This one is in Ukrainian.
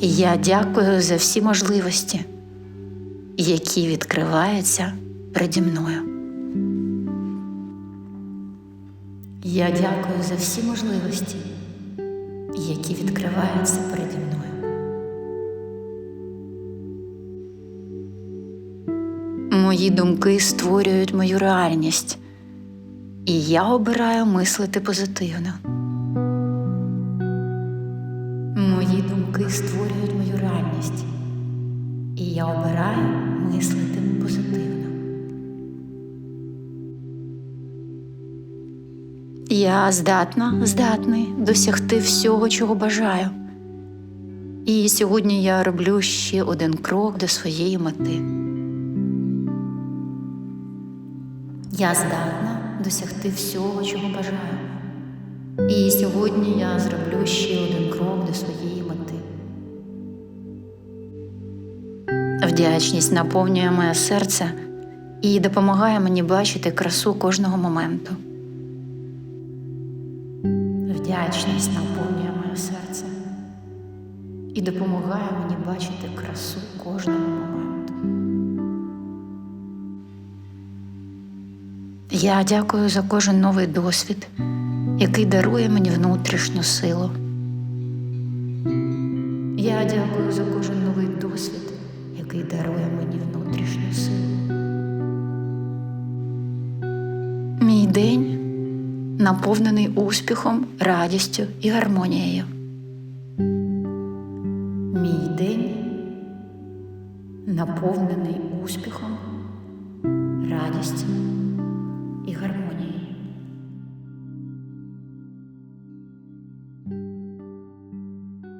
Я дякую за всі можливості, які відкриваються переді мною. Я дякую за всі можливості, які відкриваються переді мною. Мої думки створюють мою реальність, і я обираю мислити позитивно. Мої думки створюють мою реальність, і я обираю мислити позитивно. Я здатна, здатний досягти всього, чого бажаю. І сьогодні я роблю ще один крок до своєї мети. Я здатна досягти всього, чого бажаю. І сьогодні я зроблю ще один крок до своєї мети. Вдячність наповнює моє серце і допомагає мені бачити красу кожного моменту. Вдячність наповнює моє серце і допомагає мені бачити красу кожного моменту. Я дякую за кожен новий досвід, який дарує мені внутрішню силу. Я дякую за кожен новий досвід, який дарує мені внутрішню силу. Мій день наповнений успіхом, радістю і гармонією. Мій день наповнений успіхом, радістю.